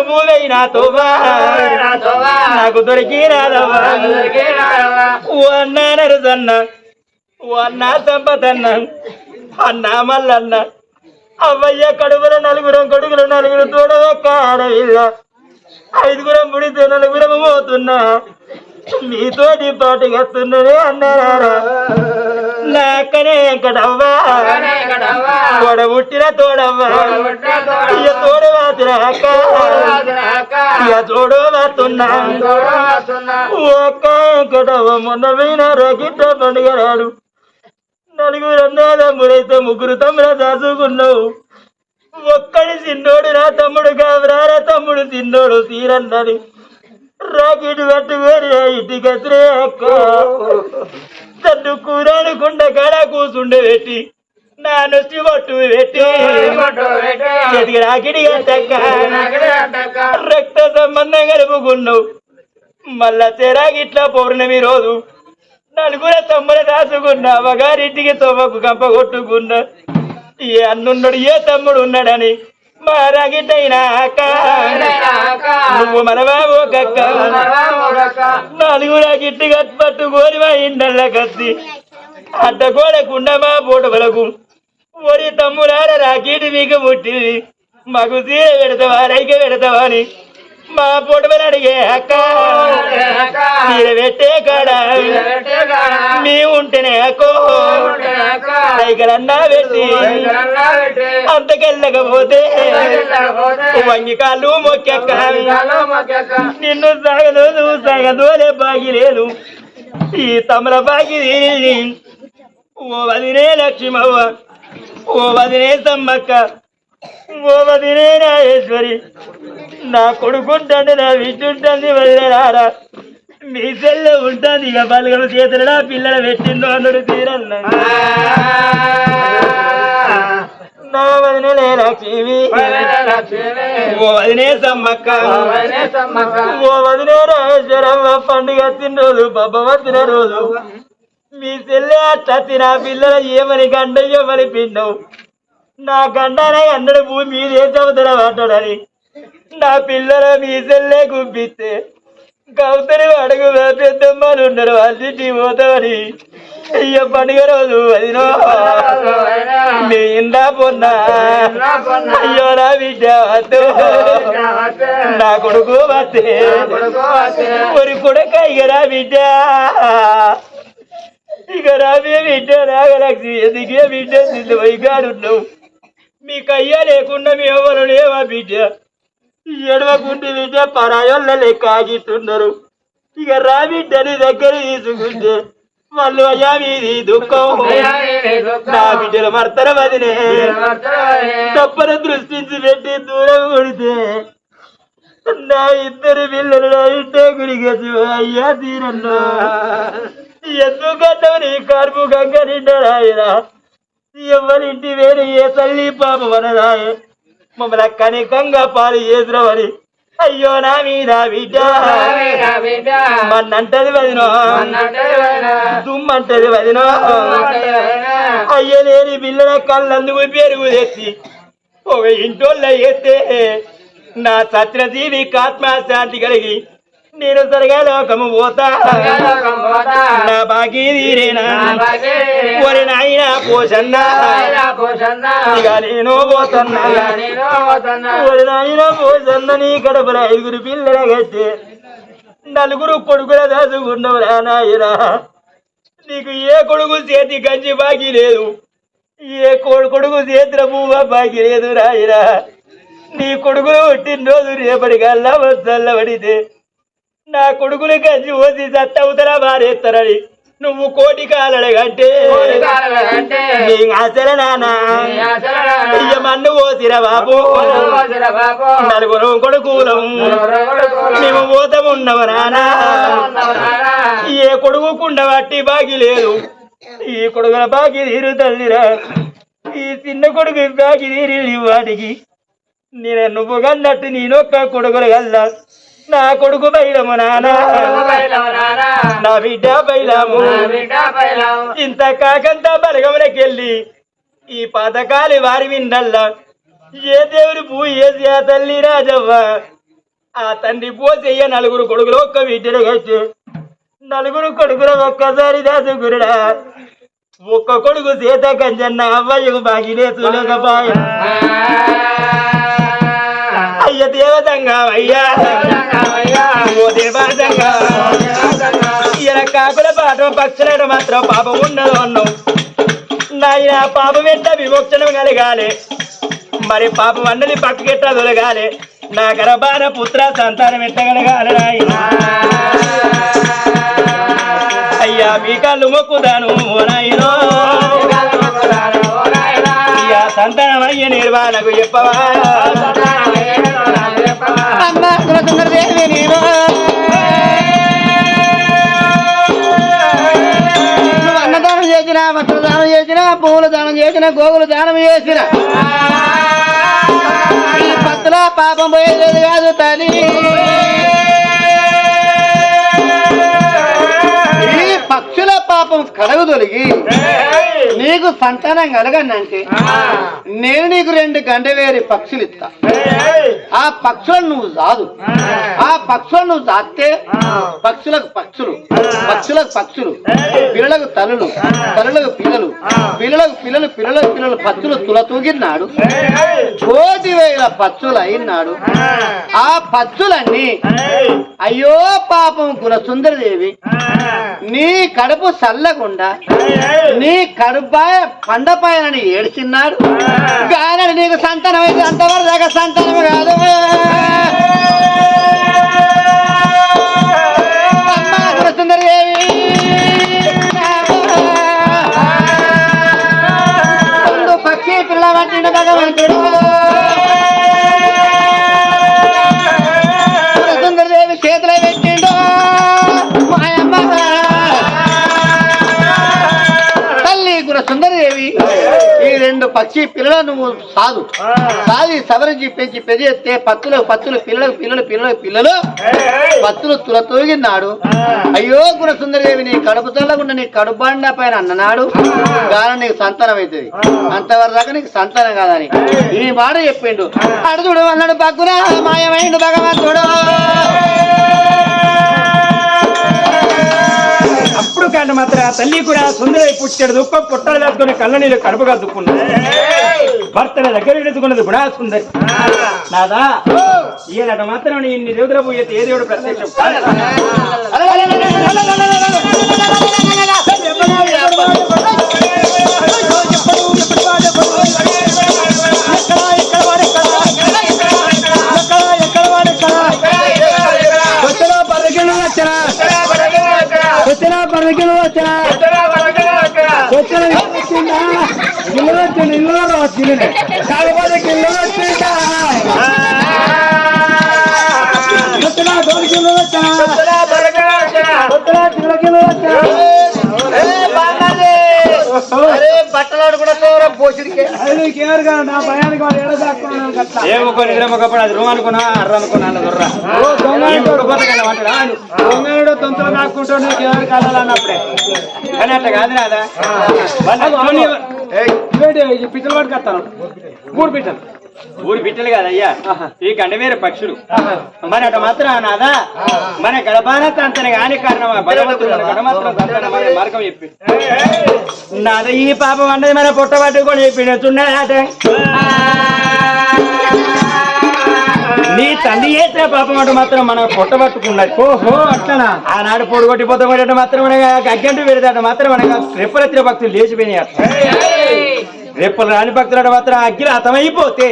నువ్వు అయినా తోవా. నాకు దొరికినాదవ్వా ఓ అన్నా నరసన్న ఓ అన్నా సంపదన్న అన్నా మల్లన్న అవ్వయ్య కడుపుల నలుగురం కొడుకులు నలుగురు తోడవక్క ఆడవిల్ల. ఐదుగురం ముడితే నలుగురం పోతున్నా. మీతోటి పాటుకొస్తున్నదే అన్నారా నాకనే వెంకటవ్వా తోడ పుట్టిన తోడవ్వా. ఇక తోడు మాత్ర అక్క ఇక తోడు మాతున్నా ఒక్క వెంకటవ్వ మొన్న పోయిన రగిట్ట పండుగ రాడు నలుగురు అన్నదమ్ముడైతే ముగ్గురు తమ్ముడ దాచుకున్నావు. ఒక్కడి చిన్నోడు నా తమ్ముడు కావరారా తమ్ముడు చిన్నోడు తీరన్నది. రాకెట్ పట్టుకొని ఇంటికి ఎదురే అక్క. తన్ను కూరాను కుండ కాడ కూసుండే పెట్టి నా నొచ్చి పట్టు. పెట్టి. చేతికి రాకిడి రక్త సంబంధం కలుపుకున్నావు మళ్ళా తెరాగిట్లా పౌర్ణమి రోజు నలుగురు తమ్ముడు దాచుకున్నా అవగారింటికి తొమ్మకు కంప కొట్టుకున్నా. ఏ అన్నున్నాడు ఏ తమ్ముడు ఉన్నాడని మా రాగిట్టయినా అక్క నువ్వు మనవావు కక్క నలుగురు గిట్టి పట్టుకొని మా ఇండల్ల కత్తి. అడ్డగోడకుండా మా పూటవలకు ఒరి తమ్ముడార రాకీటి మీకు పుట్టింది మాకు సీర పెడతావా రైక పెడతావా అని. మా పూటమని అడిగే అక్క. సీర పెట్టే కాడ. మీ ఉంటేనే అక్కో. రైకలన్నా పెట్టి అంతకెళ్ళకపోతే. వంగి కాళ్ళు మొక్కెక్క. నిన్ను సాగదు నువ్వు సాగదు అనే బాగి లేదు. ఈ తమల బాగి ఓ వదినే లక్ష్మవ్వ. ఓ వదినే సమ్మక్క. ఓ నాగేశ్వరి. నా కొడుకుంటాను నా విష్ణుంటుంది వదిలేరా మీ సెల్ల ఉంటుంది ఇక బలుగల చేతులు నా పిల్లల పెట్టిందో అన్నడు తీరన్న. నా వదినే లక్ష్మి. ఓ వదినే సమ్మక్క. ఓ వదినే రాజేశ్వరమ్మ పండుగ తిన్న రోజు బొబ్బ వచ్చిన రోజు. మీ చెల్లె అట్ట తిన పిల్లల ఏమని గండ ఏమని పిండవు నా గండనే అన్నడు భూమి మీదే చదువుతారా పడ్డాడని నా పిల్లల మీ చెల్లె గుప్పిస్తే గౌతని అడుగు పెద్దమ్మలు ఉన్నారు వాళ్ళింటి పోతామని. అయ్య పండుగ రోజు అదినో నీ ఇందా పొన్నా. అయ్యో నా బిడ్డ వద్దు. నా కొడుకు వస్తే ஒரு కొడుక ఇక రా బిడ్డ. ఇక రాబే బిడ్డ నాగలక్ష్మి ఎందుకే బిడ్డ నిన్ను వైగాడున్నావు మీకు అయ్యా లేకుండా మీ ఎవరు లేవా బిడ్డ? ఎడవకుంటి బిడ్డ పరాయోళ్ళ లెక్క ఆగిట్టున్నారు ఇక రా బిడ్డని దగ్గర తీసుకుంటే వాళ్ళు అయ్యా మీది దుఃఖం. నా బిడ్డలు మర్తర వదినే. తప్పన దృష్టించి పెట్టి దూరం కొడితే నా ఇద్దరు పిల్లలు నా ఇంటే గురిగచ్చు అయ్యా తీరన్నా. ఎందుకంటే నీ కడుపు గంగ నిండరాయన ఎవరింటి వేరే ఏ తల్లి పాప వనరాయ మమ్మల్ని కనికంగా పాలు చేసినవని. అయ్యో నా మీద బిడ్డ. మన్నంటది వదినో. దుమ్మంటది వదినో. అయ్య లేని పిల్లల కళ్ళందుకు పెరుగు తెచ్చి ఒక ఇంటోళ్ళ ఎత్తే నా సత్రజీవి ఆత్మశాంతి కలిగి నేను సరిగా లోకము పోతా. నా బాకీ తీరేనా? ఒరి నాయన పోషన్నా. ఇక నేను పోతున్నా. ఒరి నాయన పోషన్న నీ కడపల ఐదుగురు పిల్లల కట్టే నలుగురు కొడుకుల దాచుకున్నవరా నాయనా. నీకు ఏ కొడుకు చేతి గంజి బాకీ లేదు. ఏ కొడు- కొడుకు చేతిలో పువ్వ బాకీ లేదు రాయిరా నీ కొడుకులు పుట్టినరోజు రేపటికల్లా చల్లబడితే నా కొడుకులు గంజి పోసి సత్తవుతరా మారేస్తారని నువ్వు కోటి కాలడగంటే నీ ఆశల నానా. మన్ను పోసిర బాబు నలుగురు కొడుకులం. మేము పోతమున్నవ నానా. ఏ కొడుకు కుండ పట్టి బాగి లేదు. ఈ కొడుకుల బాగి తీరుతుందిరా ఈ చిన్న కొడుకు బాగి తీరి వాటికి. నేను నువ్వు కన్నట్టు నేనొక్క కొడుకులు కల్లా. నా కొడుకు బయలము నానా. నా బిడ్డ బయలము ఇంత కాకంత బలగములకెళ్ళి ఈ పథకాలు వారి విన్నల్లా ఏ దేవుడి పూ ఏ తల్లి రాజవ్వ? ఆ తండ్రి పోసెయ్య నలుగురు కొడుకులు ఒక్క వీటిని కట్టి. నలుగురు కొడుకులు ఒక్కసారి దాసుగురుడా. ఒక్క కొడుకు సీత కంజన్న అవ్వయ్యకు బాగిలే చూడకపోయ. అయ్య దేవతంగా ఇలా కాకుల పాట పక్షుల మాత్రం పాపం ఉండదు అన్నావు. నాయన పాపం వెంట విమోచనం కలగాలి. మరి పాపం అన్నది పక్కకెట్ట దొరగాలి నా గర్భాన పుత్ర సంతానం ఎట్టగలగాలి నాయన? అయ్యా మీ కళ్ళు మొక్కుదాను నాయనో. సంతానం అయ్య నిర్వాణకు చెప్పవా? అమ్మ కులసుందరదేవి నీవు అన్నదానం చేసిన వస్త్రదానం చేసిన పువ్వుల దానం చేసిన గోగులు దానం చేసిన. ఈ పత్తుల పాపం పోయేది కాదు తల్లి. ఈ పక్షుల పాపం కడగు తొలగి నీకు సంతానం కలగనంటే నేను నీకు రెండు గండవేరి పక్షులు ఇస్తా. ఆ పక్షులను నువ్వు చాదు. ఆ. పక్షులను నువ్వు చాస్తే పక్షులకు పక్షులు పక్షులకు పక్షులు పిల్లలకు తల్లులు తల్లులకు పిల్లలు పిల్లలకు పిల్లలు పిల్లలకు పిల్లలు పక్షులు తుల తూగినాడు కోటి వేల పక్షులు అయినాడు ఆ. పక్షులన్నీ అయ్యో పాపం కుల సుందరదేవి నీ కడుపు చల్లకుండా నీ కడుపాయ పండపాయనని ఏడ్చిన్నాడు. కానీ నీకు సంతానం అయితే అంతవరకు దాకా సంతానం కాదు. పక్షి పిల్ల పట్టిన భగవంతుడు పక్షి పిల్లలు నువ్వు సాదు. సాది సవరించి పెంచి పెరిగితే పత్తులకు పత్తులు పిల్లలకు పిల్లలు పిల్లలకు పిల్లలు పత్తులు తుల తోగినాడు అయ్యో గుణ సుందరదేవి నీ కడుపు తల్లకుండా నీ కడుబండ పైన అన్ననాడు. గాన నీకు సంతానం అవుతుంది అంతవరకు దాకా నీకు సంతానం కాదని ఈ మాట చెప్పిండు. అడుగుడు అన్నాడు పక్కున మాయమైండు భగవంతుడు. ఎందుకంటే మాత్రం ఆ తల్లి కూడా సుందరై పుట్టాడు దుఃఖం పుట్టాలు వేసుకుని కళ్ళ నీళ్ళు కడుపుగా దుక్కున్నది భర్తల దగ్గర విడుచుకున్నది గుణా సుందరి నాదా ఈయనట మాత్రం ఇన్ని దేవుడు పోయే ఏ దేవుడు ప్రత్యక్షం అది నీకేరు కదా నా భయానికి వాడు ఎడ దాక్కున్నాను నిద్ర ఒకప్పుడు అది రూమ్ అనుకున్నా అర్ర అనుకున్నా అన్న దొర్రా ఈ ఉడకపోతే కదా వాడు రాడు. దొంగడు తొంతలు దాక్కుంటాడు నీకేరు కావాలి అన్నప్పుడే. కానీ అట్లా కాదు రాదా వాళ్ళు అట్లనే ఇవేంటి ఈ పిచ్చలు పట్టుకొస్తాను మూడు పిచ్చలు. ఊరి బిడ్డలు కాదయ్యా. ఈ కండవేర పక్షులు. మరి అటు మాత్రం నాదా? మన గడపాన తంతన కాని కారణం భగవంతుడు మన గడమాత్రం తంతన మన మార్గం చెప్పి. నాద ఈ పాపం అన్నది మన పుట్ట పట్టుకొని చెప్పి చున్నాట నీ తండ్రి చేసిన పాపం అంటే మాత్రం మన పొట్ట పట్టుకున్నది. ఓహో అట్లనా? ఆనాడు పొడి కొట్టిపోతాం మాత్రం మనగా అగ్గంటు పెడతాడు మాత్రం మనగా రెప్పలెత్తిన భక్తులు లేచిపోయినాయి రెప్పలు రాని భక్తులు మాత్రం అగ్గిలు అతమైపోతే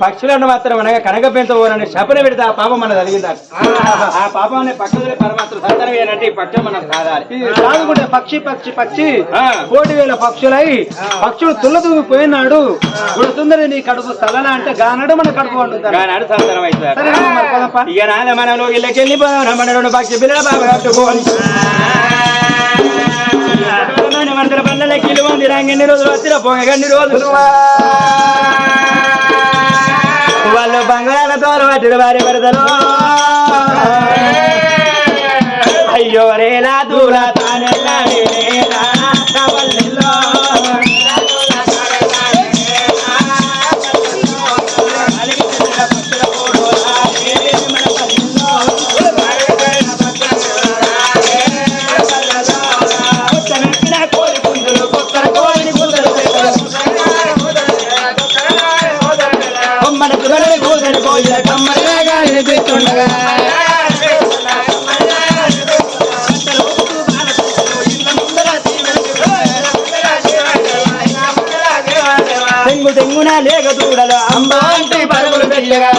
పక్షులను మాత్రం అనగా కనక పెంచబోరని శపన పెడితే ఆ పాపం మన జరిగిందట ఆ పాపం అనే పక్షులే పరమాత్మ సంతానం ఏంటంటే ఈ పక్షం మనం సాగుకుంటే పక్షి పక్షి. కోటి వేల పక్షులై పక్షులు తుల్ల పోయినాడు గుడుతుందని నీ కడుపు తలన అంటే గానడు మన కడుపు వండుతారు ఆనాడు సంతానం అవుతారు. ఇక నాద మనలో ఇళ్ళకెళ్ళి మన రెండు పక్షి పిల్లల బాబు కట్టుకోని. కిలు ఉంది రంగన్ని రోజులు వచ్చిన పొంగగన్ని రోజులు. వాళ్ళు బంగారాల తోలు పట్టిన వారి వరదలు. అయ్యో రేలా దూర తానెల్లా తెంగు తెంగున లేక చూడలు అమ్మ అంటే పరుగులు పెళ్ళగా.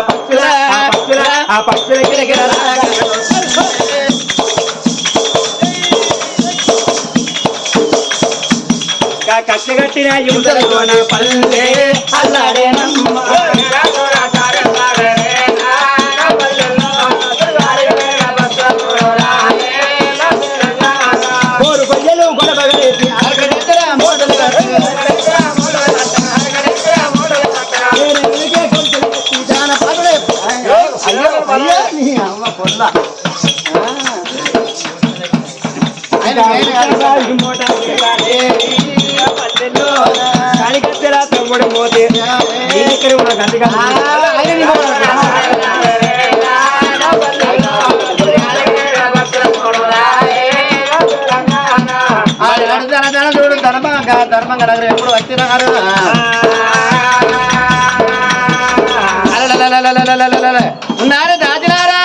పక్షుల పక్షుల ఆ పక్షుల గిరగిర కట్టగట్టిన యువతల పల్లె అల్లాడే ధర్మంగా ధర్మంగా నగరం ఎప్పుడు వచ్చినారు ఉన్నారు దాచినారా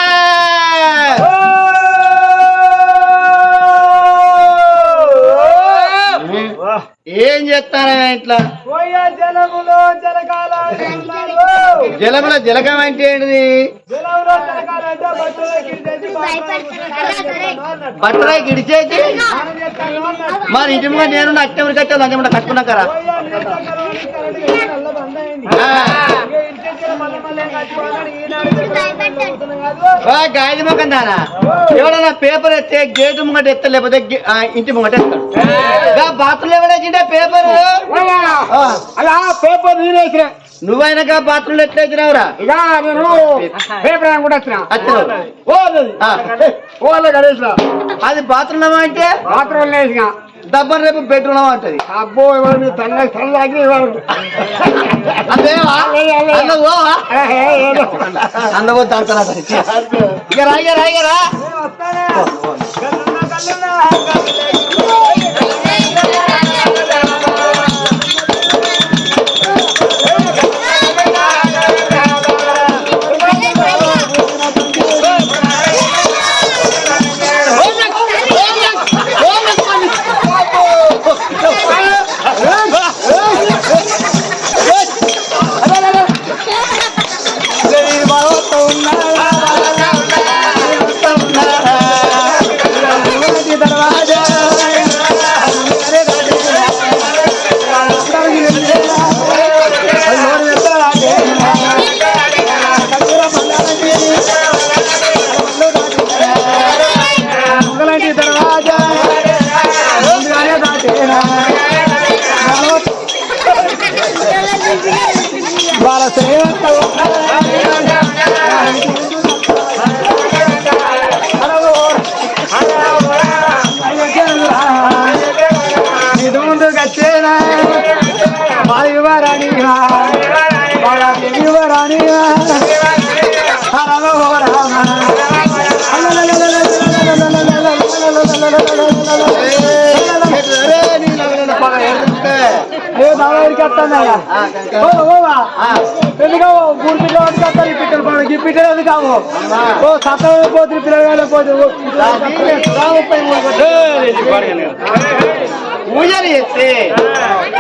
ఏం చేస్తారా ఇట్లా? జలములో జలకాల జలముల జలకం అంటే ఏంటిది? జలంలో జలకాలంటే బట్టలు కిందేసి బట్టరా గిడిచేసి? మరి ఇంటి ముందు నేను అట్టెవరి కట్టే లంచం కట్టుకున్నాకరా గాయది ముఖం దానా? ఎవడన్నా పేపర్ ఎత్తే గేటు ముంగట ఎత్త లేకపోతే ఇంటి ముంగట ఎత్తాడు. బాత్రూమ్ ఎవడేసిండే పేపర్? అలా పేపర్ నేనేసిన నువ్వైనా బాత్రూమ్ ఎట్లా ఇక నేను పేపర్ కూడా వచ్చిన గణేష్ అది. బాత్రూమ్ అంటే? బాత్రూమ్ వేసిన. డబ్బని రేపు పెట్టున్నాం అంటది. అబ్బో ఇవాడు తన తనలాగే తాగుతారా ఓ మూడు పిల్లలు వస్తారు ఈ పిట్టలు పడకి ఈ పిట్టలు ఎందుకు ఓ సత్తం పోతుంది పిల్లలు పోతే పూజలు చేస్తే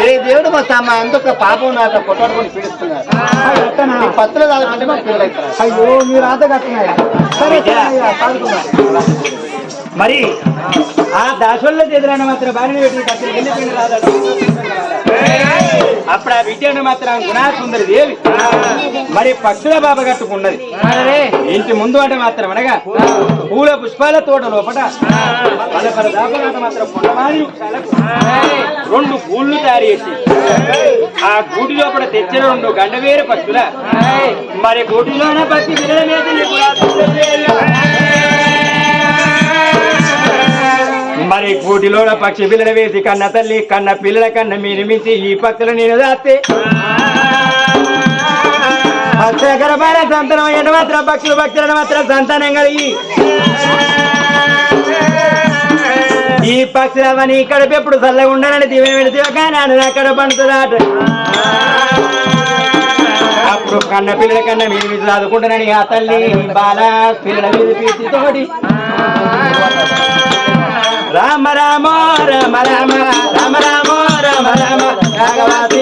ఏ దేవుడు మా తమ అందుకు పాపం నాట కొట్టాడుకొని పీడిస్తున్నారు పత్రులు మా పిల్లలు అయ్యో మీరు అంత కట్టున్నాయా సరే మరి ఆ దాసోళ్ళ ఎదురైన మాత్రం బారిన పెట్టిన రాదాడు అప్పుడు ఆ విద్యను మాత్రం గుణా సుందరి దేవి. మరి పక్షుల బాబ కట్టుకున్నది. ఇంటి ముందు అంటే మాత్రం అనగా పూల పుష్పాల తోట లోపట పలపల దాపలాట మాత్రం పొండమాని రెండు పూళ్ళు తయారు చేసి ఆ గూటి లోపల తెచ్చిన రెండు గండవేరు పక్షుల. మరి గూటిలోన పక్షి మరి కూటిలో పక్షి పిల్లల వేసి కన్న తల్లి కన్న పిల్లల కన్న మీరు ఈ పక్షులు నేను దాస్తే. హస్తకరమైన సంతానం ఎండ మాత్రం? పక్షులు పక్షులను మాత్రం సంతానం కలిగి. ఈ పక్షులవని ఇక్కడ ఎప్పుడు చల్లగా ఉండాలని దివ్యం వెళితే కానీ అక్కడ పండుతుందాట అప్పుడు కన్న పిల్లల కన్నా మీరు మీరు చదువుకుంటున్నాను ఆ తల్లి. బాల పిల్లల మీద తోడి రామ రామ రామ రామ రామ రామ రామ రామ రాఘవాతి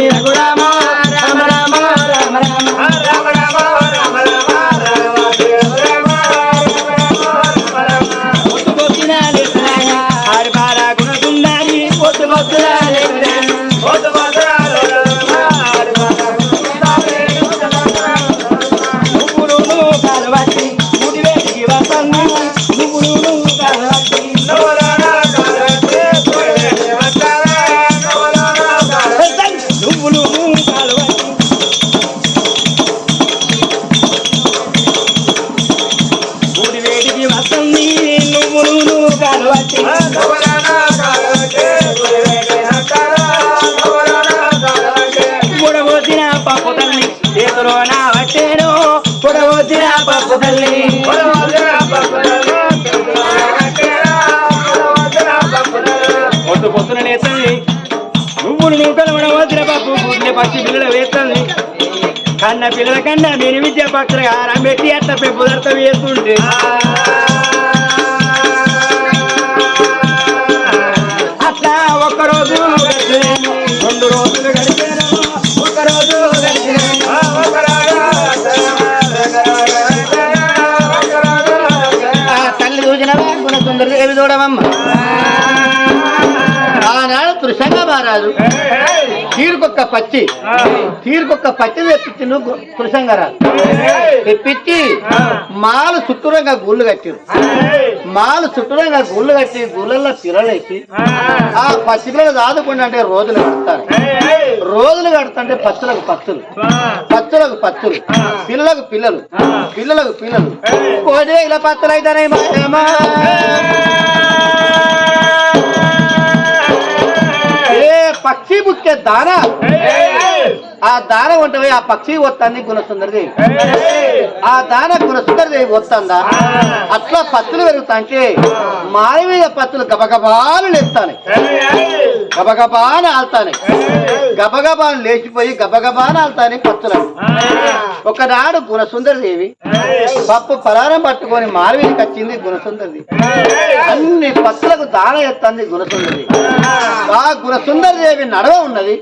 పక్కన ఆరం పెట్టి అట్ట పెద్దర్థం వేస్తుంటే. అట్లా ఒక్కరోజు రెండు రోజులు గడిచారు ఒకరోజు తల్లి చూసిన సుందరదేవి చూడవమ్మ? ఆనాడు కృష్ణంగా మారాదు తీరుకొక్క పచ్చి. తీరుకొక్క పచ్చి తెప్పించి నువ్వు తృషంగరాజు తెప్పించి మాలు చుట్టూరంగా గుళ్ళు కట్టిరు. మాలు చుట్టూరంగా గుళ్ళు కట్టి గుళ్ళల్లో పిల్లలేసి ఆ. పచ్చి పిల్లలు దాదుకుండా అంటే రోజులు కడతారు. రోజులు కడుతుంటే పచ్చులకు పచ్చులు పచ్చులకు పచ్చులు పిల్లలకు పిల్లలు. పిల్లలకు పిల్లలు. ఇలా పచ్చలు అయితేనే पक्षी मुझके दाना। ఆ దాన ఉంటవి ఆ పక్షి వస్తుంది గుణసుందరిది ఆ దాన గుణసుందరిది వస్తుందా అట్లా పత్తులు పెరుగుతాంటే మారి మీద పత్తులు గబగబాలు లేస్తాను. గబగబాన ఆల్తానే. గబగబాను లేచిపోయి గబగబాన ఆల్తానే పత్తులు ఒకనాడు గుణసుందరదేవి పప్పు పరారం పట్టుకొని మారవీడికి వచ్చింది గుణసుందరిది. అన్ని పత్తులకు దాన ఎత్తంది గుణసుందరి ఆ గుణసుందరదేవి నడవ ఉన్నది?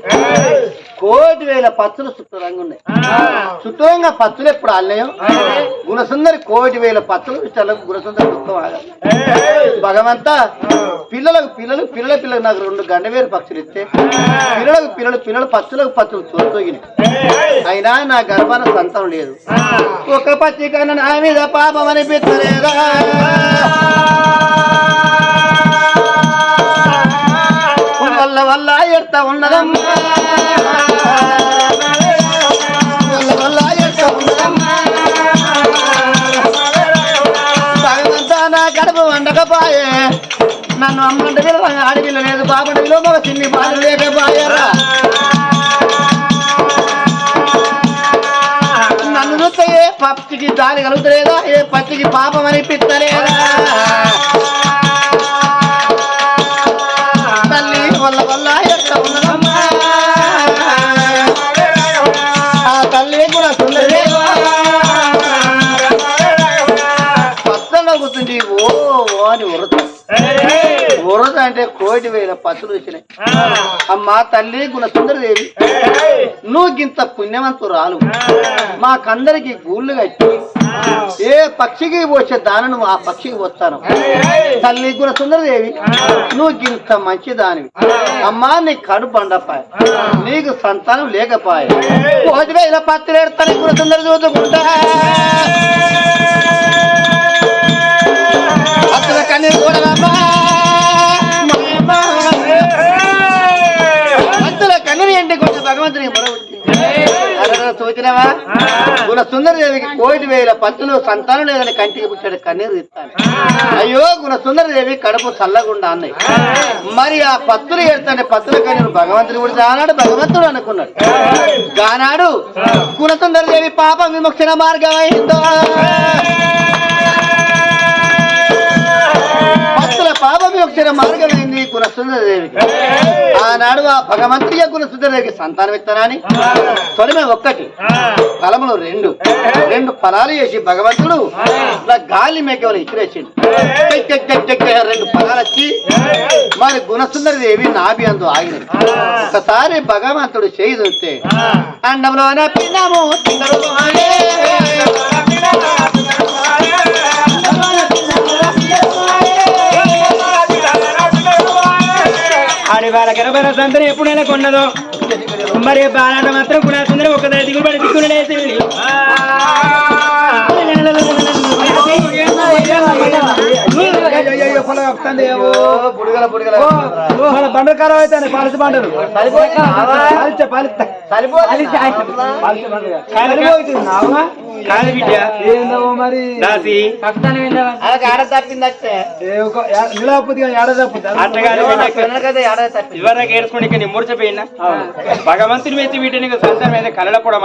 కోటి వేల పత్తులు చుట్టూరంగా ఉన్నాయి చుట్టూరంగా పత్తులు ఎప్పుడు ఆలయం గుణసుందరి కోటి వేల పత్తులు ఇష్టాలకు గుణసుందరి దుఃఖం ఆగదు భగవంతా పిల్లలకు పిల్లలు పిల్లల పిల్లలకు నాకు రెండు గండవేరు పక్షులు ఇస్తే పిల్లలకు పిల్లలు పిల్లలు పచ్చులకు పచ్చులు తోగినాయి అయినా నా గర్భాన సంతానం లేదు. ఒక పచ్చి కన్నా నా మీద పాపం అనిపించలేదా కడుపు నన్ను అమ్మంటే విలువ ఆడపిల్ల లేదు బాబుడి విలువ మగ చిన్ని బాలు లేకపోయారా నన్ను చూస్తే ఏ పచ్చికి దారి కలుగుతలేదా ఏ పచ్చికి పాపం అనిపిస్తలేదా? అంటే కోటి వేల పత్తులు వచ్చినాయి అమ్మా తల్లి గుణ సుందరదేవి నువ్వు గింత పుణ్యవంతురాలు. మాకందరికి గూళ్ళు కట్టి ఏ పక్షికి వచ్చే దాని నువ్వు ఆ పక్షికి వస్తాను తల్లి గుణ సుందరదేవి నువ్వు గింత మంచి దానివి. అమ్మా నీ కడు బండపాయ నీకు సంతానం లేకపాయ. కోటి వేల పత్తులు ఎడతాను గుణ సుందర చూసుకుంటా. పత్తుల కన్నీరు చూడవమ్మా భగవంతుని చూచినవా గుణ సుందరదేవికి కోటి వేల పత్తులు సంతానం లేదని కంటికి పుట్టాడు కన్నీరు ఇస్తాను అయ్యో గుణ సుందరదేవి కడుపు చల్లగుండా అన్నాయి మరి ఆ పత్తులు ఏడుతానే పత్తుల కన్నీరు భగవంతుని గురించి ఆనాడు భగవంతుడు అనుకున్నాడు. గానాడు గుణ సుందరదేవి పాప విమోక్షణ మార్గం విమోక్షణ వచ్చిన మార్గమైంది కులసుందరదేవికి. ఆనాడు ఆ భగవంతుడిగా కులసుందరదేవికి సంతానం ఇస్తానని. తొలిమే ఒక్కటి ఫలములు రెండు రెండు ఫలాలు చేసి భగవంతుడు ఇలా గాలి మేకలు ఇచ్చిరేసిండు. రెండు ఫలాలు వచ్చి మరి గుణసుందరి దేవి నాభి అందు ఆగినది. ఒకసారి భగవంతుడు చేయి చూస్తే అండంలోన పిన్నము పిండములోనే. ఆడి వాళ్ళ గర్భర సంతని ఎప్పుడైనా కొన్నదో మరి బాలాట మాత్రం కుణాసుందరం ఒక దిగులు పడి దిక్కులు లేచి తప్పింది ఇవరకు ఏడుచుకుంటే ఇక్కడ మూర్చపోయినా భగవంతుని మెచ్చి వీటి నీకు సంతం మీద కళల కూడా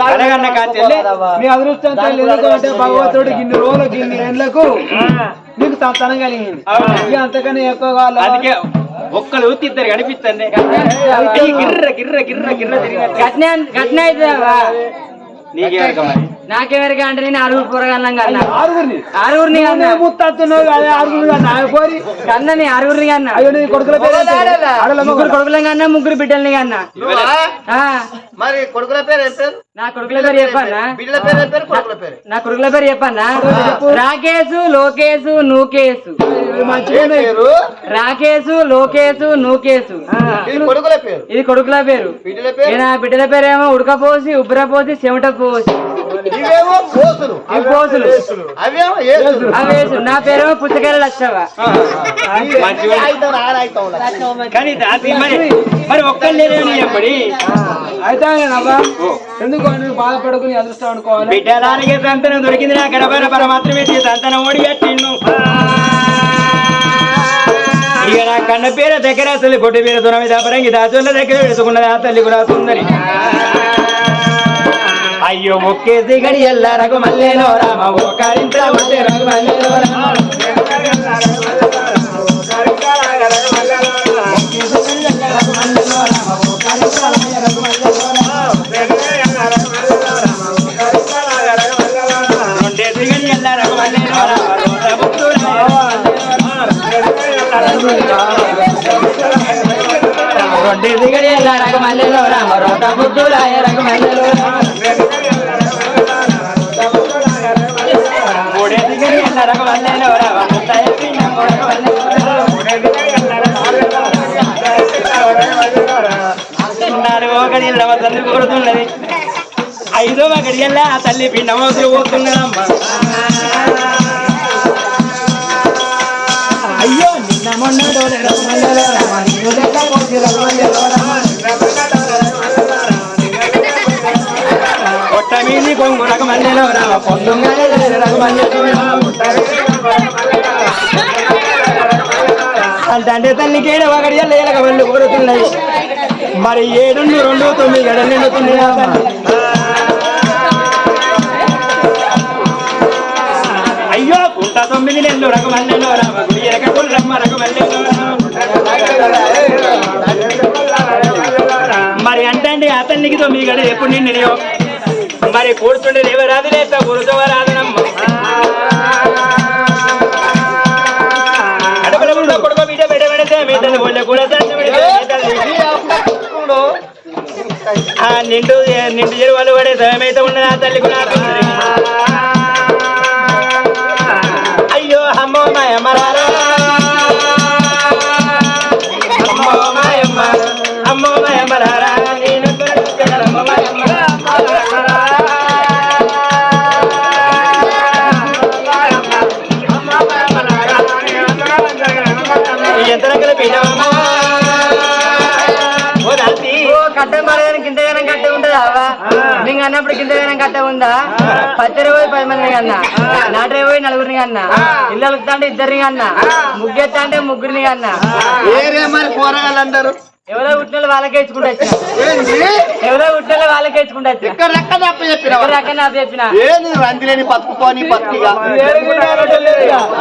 కలగన్న కాచెల్లి నీ అదృష్టం తల్లి ఎందుకంటే భగవంతుడు గిన్ని రోజులు గిన్ని ఏండ్లకు నీకు సంతానం కలిగింది అవును. ఇక అంతకన్నా ఎక్కువ కావాలి అందుకే ఒక్కలు ఇద్దరు కనిపిస్తుంది గిర్ర గిర్ర గిర్ర గిర్ర తిరిగినట్టు గట్నే గట్నే అవుతుందా నీకేమరక మరి నాకెవరికి అంటే నేను ఆరుగురు పొరగలను కన్నా. ఆరుగురిని? ఆరుగురిని కన్నా. ముత్తత్తున్నావు కదా ఆరుగురు కన్నని ఆరుగురిని కన్నా. అయ్యో నీ కొడుకుల పేరు ముగ్గురు మగ కొడుకులం కన్నా ముగ్గురు బిడ్డల్ని కన్నా. మరి కొడుకుల పేరు నా కొడుకుల పేరు చెప్పన్నా? బిడ్డల పేరు పేరు? కొడుకుల పేరు? నా కొడుకుల పేరు చెప్పన్నా? రాకేశు లోకేశు నూకేశు. రాకేశు లోకేశు నూకేశు. ఇది కొడుకుల పేరు. ఇది కొడుకుల పేరు. బిడ్డల పేరు? బిడ్డల పేరేమో ఉడకపోసి ఉబ్బరపోసి చెమట పోసి. ఇవేమో పోసులు ఇవి పోసులు అవేమో ఏసులు అవేసు నా పేరేమో పుచ్చకాయల లక్షవ కానీ మరి మరి ఒక్కరు లేరేమని చెప్పడి. అయితే ఎందుకు నువ్వు బాధపడకు నీ అదృష్టం అనుకోవాలి? బిడ్డలానికి సంతానం దొరికింది నా గడపర పర మాత్రమే ఈ సంతానం ఓడి కట్టిండు. ఇక నా కన్న పేరు దగ్గర అసలు కొట్టి పేరు దున మీద పరంగి దాచుల దగ్గర పెడుతున్నది ఆ తల్లి కూడా సుందరి. అయ్యో ఒక్కేసి గడి ఎల్లారకు మల్లేలో రామ ఓకారించబట్టే రఘు మల్లేలో రామ. రెండేసి గడి ఎల్లారకు మల్లేలో రామ రోజా రోత బుద్ధులాయ రఘు మల్లేలో రామ. మూడేసి గడి తల్లి కోరుతున్నది ఆ తల్లి పోతున్నదమ్మా పొట్ట మీది కొంగు అంటే ఏడు ఒకటి ఏళ్ళ వెళ్ళి కోరుతున్నాయి మరి ఏడు రెండు తొమ్మిది గడలు నిండుతుంది అయ్యో కుంట తొమ్మిది నెలలు రకమల్లెలో రామ గుడి ఎరక కుర్రమ్మ రకమల్లెలో మరి అంటే అతనికి తొమ్మిది గడలు ఎప్పుడు నిండినయో? మరి కూర్చుండే దేవరాదు లేక గురుజవరాదనమ్మ కొడుకు బిడ్డ బిడ్డ పెడితే మీ తల్లి ఒళ్ళ కూడా పెడితే ఆ నిండు నిండు చెరువులు పడే సమయమైతే ఉన్నది ఆ తల్లి కూడా. ఉందా పచ్చడి పోయి పది మందిని కన్నా నాటే పోయి నలుగురిని కన్నా ఇల్లు అలుకుతా అంటే ఇద్దరిని కన్నా ముగ్గెత్తా అంటే ముగ్గురిని కన్నా. ఏరే మరి పోరగాళ్ళందరూ? ఎవరో పుట్టిన వాళ్ళకే ఇచ్చుకుంటా ఎవరో పుట్టిన వాళ్ళకే ఇచ్చుకుంటా ఎక్కడ ఎక్కడ తప్ప చెప్పిన ఎవరు అక్కడ నాకు చెప్పిన? ఏంది రందిలేని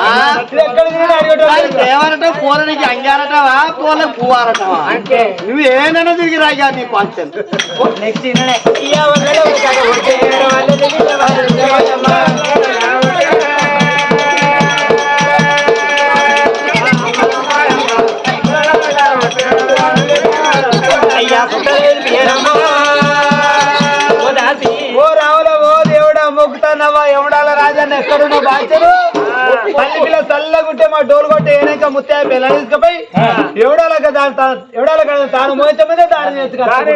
ఆ? దేవరటం పూలనికి అంగారటవా పూల పువ్వారటవా అంతే. నువ్వు ఏనైనా తిరిగి రాగా నీ పంచం నెక్స్ట్ ఇన్ననే. করোনা ভাইটারও తల్లి పిల్ల చల్లగుంటే మా డోలు కొట్టే ఏనాక ముత్తాయ పిల్ల తీసుకుపోయి ఎవడాల దాని ఎవడాల తాను మోయించ మీద దాని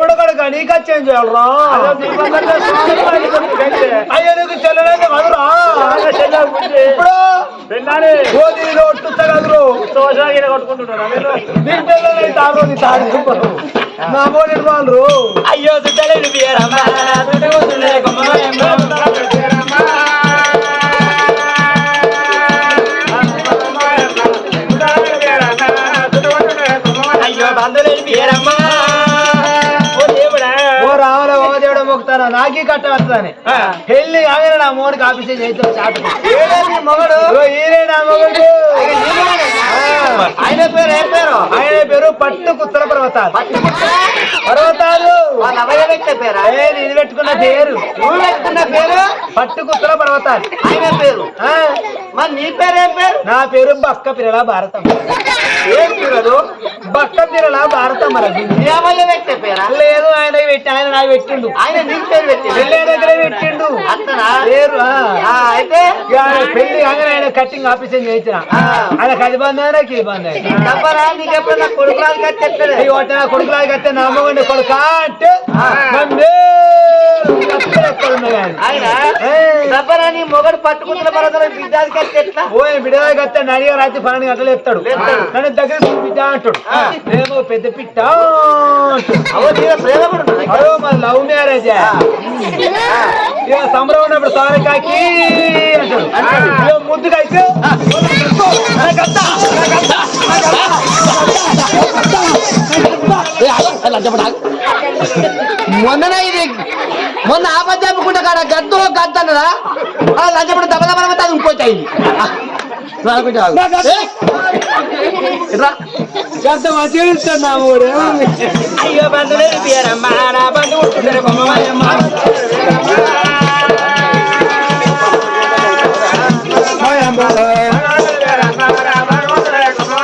ముడకడుక నీకు వచ్చేం చేయాలరా అయ్యో నీకు చెల్లలేదు కదురా ఇప్పుడు గోధుమలో ఒట్టుతా కదురు నీ పిల్లలు తాగు నీ తాగు నా బోడి వాళ్ళు అయ్యో సుట్టలేదు బియ్యరమ్మా మొక్కుతారా నాకీ కట్ట వస్తుందని. పెళ్ళి కాగానే నా మోడికి ఆఫీస్ చేస్తాను చాటు మొగడు? ఈయనే నా మొగుడు. ఆయన పేరు ఏం పేరు? ఆయన పేరు పట్టు కుత్తల పర్వతాలు. పర్వతాలు. నేను పెట్టుకున్న పేరు. నువ్వు పెట్టుకున్న పేరు? పట్టు కుత్తల పర్వతాలు. ఆయన పేరు? మరి నీ పేరు ఏం పేరు? నా పేరు బక్క పిరల భారతం. ఏం పేరు బక్క పిరల భారతం మరి లేదు ఆయన పెట్టి ఆయన నాకు పెట్టిండు. ఆయన పెట్టిండు. అయితే ఆయన పెళ్ళి కాగానే ఆయన కట్టింగ్ ఆఫీస్ చేయించిన. ఆయనకు అది బంద్ అయినా ఈ బంద్ అయినా. తప్పరా నీకు ఎప్పుడన్నా కొడుకు రాజు కట్టేస్తాడు? ఈ ఒకటి నా కొడుకులాగా కట్టే నా అమ్మగుండే కొడుక అంటే ఆయన. మొగడు పట్టుకుంటున్న పర్వతం బిడ్డాది కట్టి ఎట్లా? ఓ బిడ్డగా కట్టే నడిగా రాత్రి పన్నెండు గంటలు చెప్తాడు నన్ను దగ్గర బిడ్డ అంటాడు. నేను పెద్ద పిట్ట ప్రేమ లవ్ మ్యారేజ్? సంబరం ఉన్నప్పుడు సారకాకి ముద్దుగా అయితే మొన్ననే ఇది మొన్న ఆపద చెప్పుకుంటే కాడ గద్దు గద్దు అన్నదా ఆ లంచపడి దెబ్బ దెబ్బ అది ఇంకోటి అయింది. ఎంత మంచిగా ఇస్తాడు నా ఊరు అయ్యో బంధువులు పియరమ్మా నా బంధు ఉంటున్నారు బొమ్మమ్మ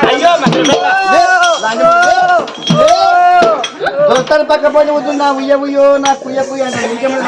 అయ్యో దోస్తాను పక్క పోయి ఉద్దున్నా ఉయ్య అంటే నీకేమైనా